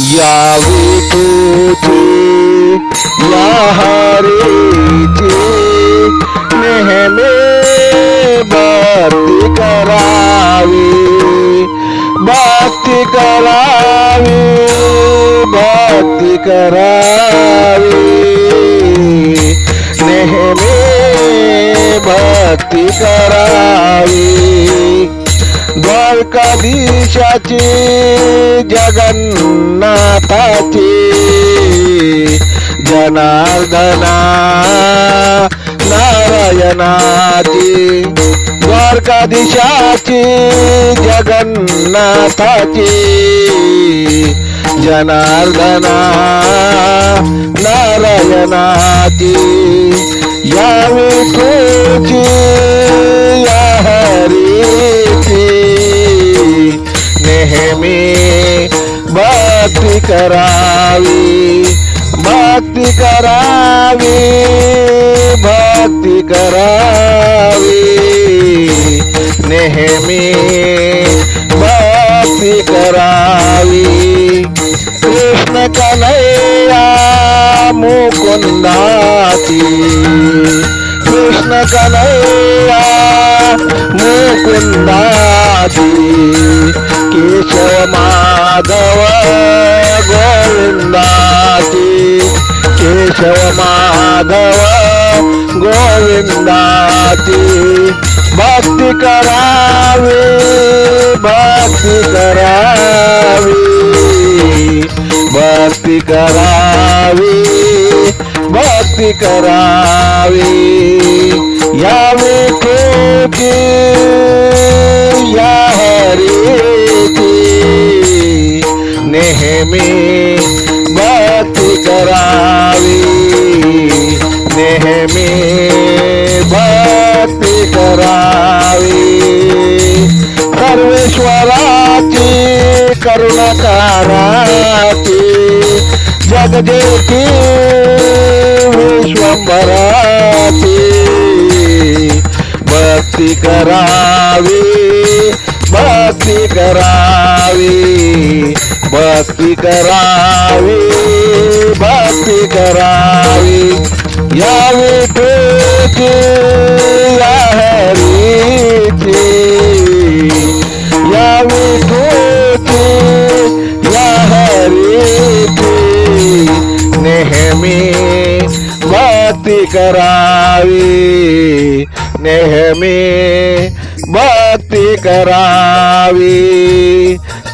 यावी तुझी या हरीची नेहमी भक्ती करावी भक्ती करावी भक्ती करावी। नेहमी द्वारकाधीशाची जगन्नाथाची. जनार्दना नारायणाचे. द्वारकाधीशाची जगन्नाथाची. जनार्दना नारायणाचे. या विठूची नेहमी भक्ती करावी भक्ती करावी भक्ती करावी। नेहमी भक्ती करावी। कृष्ण कन्हैया मुकुंदाची। कृष्ण कन्हैया मुकुंदाची। केशव माधव गोविंदाची. केशव माधव गोविंदाची. भक्ती करावी भक्ती करावी. भक्ती करावी भक्ती करावी. या विठूची करावी नेहमी भक्ती करावी. सर्वेश्वराची करुणाकाराची जगजेती विश्वंभराची भक्ती करावी. भक्ती करावी भक्ती करावी भक्ती करावी. या विठूची या हरीची. या विठूची या हरीची. नेहमी भक्ती करावी नेहमी भक्ती करावी।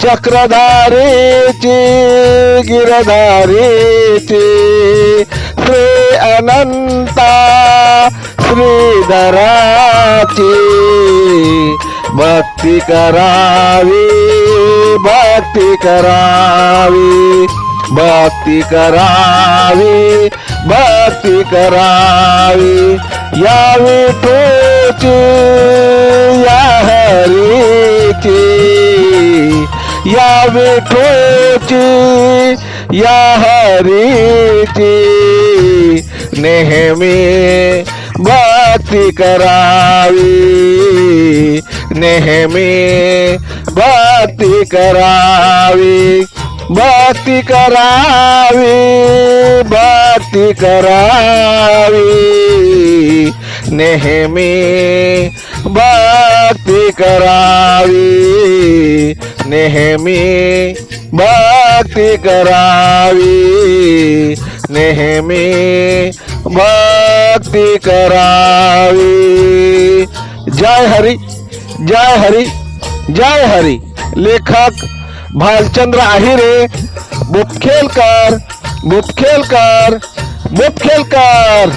चक्रधारीची गिरधारीची श्री अनंता श्रीधराची भक्ती करावी भक्ती करावी। भक्ती करावी भक्ती करावी। या विठूची या विठूची या हरीची नेहमी भक्ती करावी। नेहमी भक्ती करावी भक्ती करावी भक्ती करावी। नेहमी भक्ती करावी। नेहमी भक्ती करावी। नेहमी भक्ती करावी। जय हरी जय हरी जय हरी। लेखक भालचंद्र आहिरे बुपखेलकर बुपखेलकर बुपखेलकर